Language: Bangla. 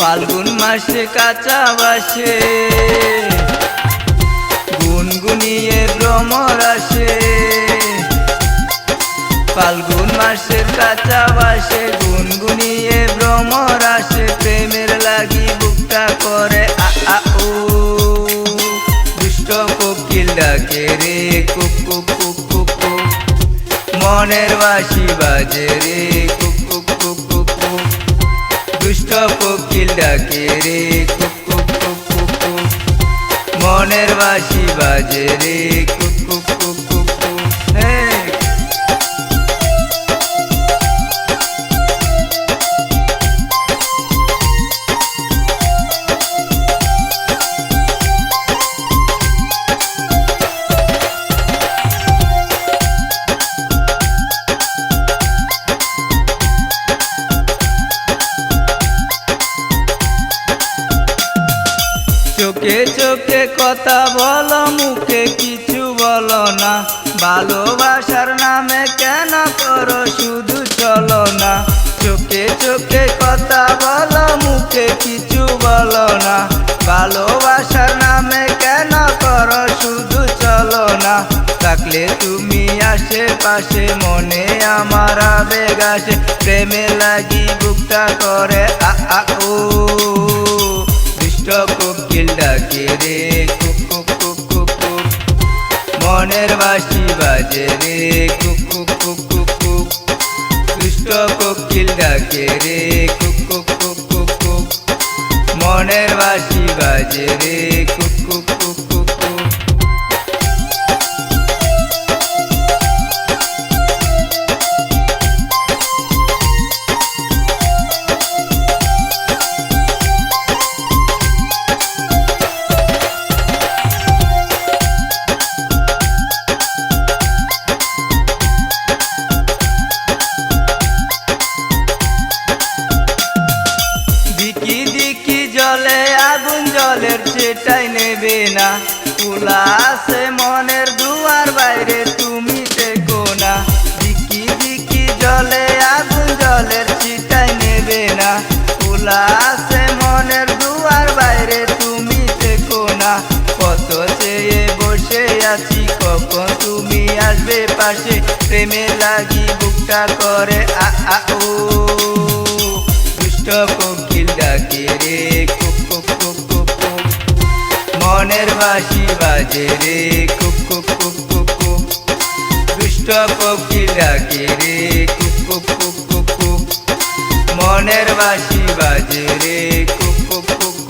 মাসে কাঁচা বাসে। গুনগুনিয়ে ভ্রমর আসে। ফাল্গুন মাসের কাঁচা বাসে, গুনগুনিয়ে ভ্রমর আসে। প্রেমের লাগি বুকটা করে, আ ও দুষ্ট কোকিল ডাকে রে কুক কুক মনের বাসি বাজে রে দুষ্ট কোকিল ডাকে রে কুক কুক মনের বাসি বাজে রে কুক কুক চোখে কথা বলো, মুখে কিছু বলো না। ভালোবাসার নামে কেন করো শুধু চলো না। চোখে চোখে কথা বলো, মুখে কিছু বলো না। ভালোবাসার নামে কেন করো শুধু চলো না। থাকলে তুমি আশেপাশে, মনে আমার আবেগ আসে। প্রেমে লাগি বুকটা করে, আ ও কোকিল ডাকে রে কুক কুক কুক মনের বাসি বাজে রে কুক কুক কুক কুক কুক দুষ্ট কোকিল ডাকে রে কুক কুক কুক কুক কুক মনের বাসি বাজে রে কুক জলের সেটাই নেবে না। আছে মনের দুয়ার বাইরে, তুমি দেখো না। দিকি দিকি জলে, আগুন জলের সেটাই নেবে না। আছে মনের দুয়ার বাইরে, তুমি দেখো না। কত চেয়ে বসে আছি, কখন তুমি আসবে পাশে? প্রেমে লাগি বুকটা করে, আ আ, ও। দুষ্ট কোকিল ডাকে রে কুক কুক মনের বাসি বাজে রে কুক দুষ্ট ডাকে রে কুক মনের বাসি বাজে রে কুক